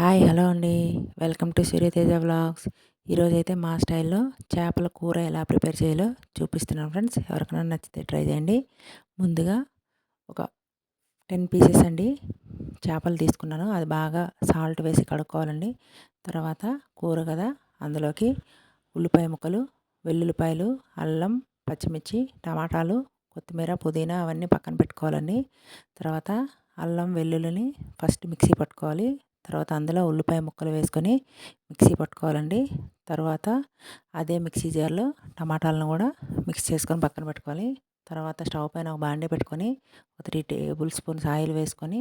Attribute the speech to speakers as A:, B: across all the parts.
A: Hi hello అండి. Welcome to Suryateja vlogs. ఈరోజైతే మా స్టైల్లో చేపల కూర ఎలా ప్రిపేర్ చేయాలో చూపిస్తున్నాను ఫ్రెండ్స్. ఎవరికైనా నచ్చితే ట్రై చేయండి. ముందుగా ఒక టెన్ పీసెస్ అండి చేపలు తీసుకున్నాను. అది బాగా సాల్ట్ వేసి కడుక్కోవాలండి. తర్వాత కూర కదా అందులోకి ఉల్లిపాయ ముక్కలు వెల్లుల్లిపాయలు అల్లం పచ్చిమిర్చి టమాటాలు కొత్తిమీర పుదీనా అవన్నీ పక్కన పెట్టుకోవాలండి. తర్వాత అల్లం వెల్లుల్లిని ఫస్ట్ మిక్సీ పట్టుకోవాలి. తర్వాత అందులో ఉల్లిపాయ ముక్కలు వేసుకొని మిక్సీ పట్టుకోవాలండి. తర్వాత అదే మిక్సీ జార్లో టమాటాలను కూడా మిక్స్ చేసుకొని పక్కన పెట్టుకోవాలి. తర్వాత స్టవ్ పైన ఒక బాండీ పెట్టుకొని ఒక త్రీ టేబుల్ స్పూన్స్ ఆయిల్ వేసుకొని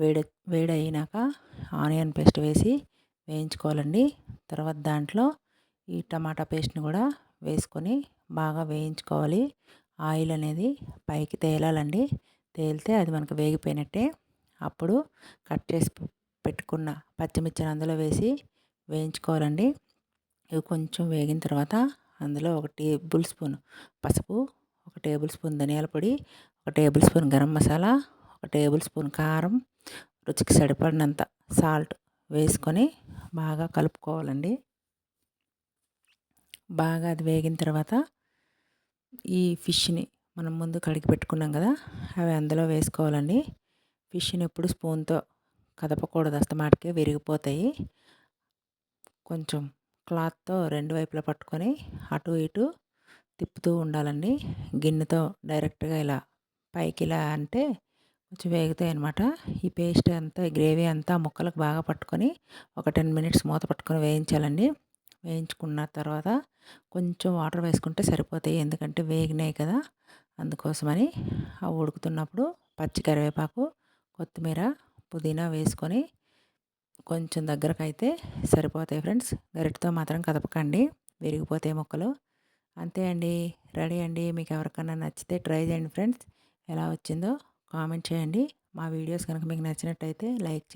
A: వేడి వేడి అయినాక ఆనియన్ పేస్ట్ వేసి వేయించుకోవాలండి. తర్వాత దాంట్లో ఈ టమాటా పేస్ట్ని కూడా వేసుకొని బాగా వేయించుకోవాలి. ఆయిల్ అనేది పైకి తేలాలండి. తేలితే అది మనకు వేగిపోయినట్టే. అప్పుడు కట్ చేసి పెట్టుకున్న పచ్చిమిర్చిని అందులో వేసి వేయించుకోవాలండి. ఇవి కొంచెం వేగిన తర్వాత అందులో ఒక టేబుల్ స్పూన్ పసుపు ఒక టేబుల్ స్పూన్ ధనియాల పొడి ఒక టేబుల్ స్పూన్ గరం మసాలా ఒక టేబుల్ స్పూన్ కారం రుచికి సరిపడినంత సాల్ట్ వేసుకొని బాగా కలుపుకోవాలండి. బాగా అది వేగిన తర్వాత ఈ ఫిష్ని మనం ముందు కడిగి పెట్టుకున్నాం కదా అవి అందులో వేసుకోవాలండి. ఫిష్ని ఎప్పుడు స్పూన్తో కదపకూడదు అస్తమాటికే విరిగిపోతాయి. కొంచెం క్లాత్తో రెండు వైపులా పట్టుకొని అటు ఇటు తిప్పుతూ ఉండాలండి. గిన్నెతో డైరెక్ట్గా ఇలా పైకి ఇలా అంటే కొంచెం వేగుతాయి అనమాట ఈ పేస్ట్ అంతా గ్రేవీ అంతా ముక్కలకు బాగా పట్టుకొని ఒక టెన్ మినిట్స్ మూత పట్టుకొని వేయించాలండి. వేయించుకున్న తర్వాత కొంచెం వాటర్ వేసుకుంటే సరిపోతాయి. ఎందుకంటే వేగినాయి కదా. అందుకోసమని అవి ఉడుకుతున్నప్పుడు పచ్చి కరివేపాకు కొత్తిమీర పుదీనా వేసుకొని కొంచెం దగ్గరకైతే సరిపోతాయి ఫ్రెండ్స్. గరిటతో మాత్రం కదపకండి. విరిగిపోతాయి ముక్కలు. అంతే అండి. రెడీ అండి. మీకు ఎవరికన్నా నచ్చితే ట్రై చేయండి ఫ్రెండ్స్. ఎలా వచ్చిందో కామెంట్ చేయండి. మా వీడియోస్ కనుక మీకు నచ్చినట్టయితే లైక్ చేయండి.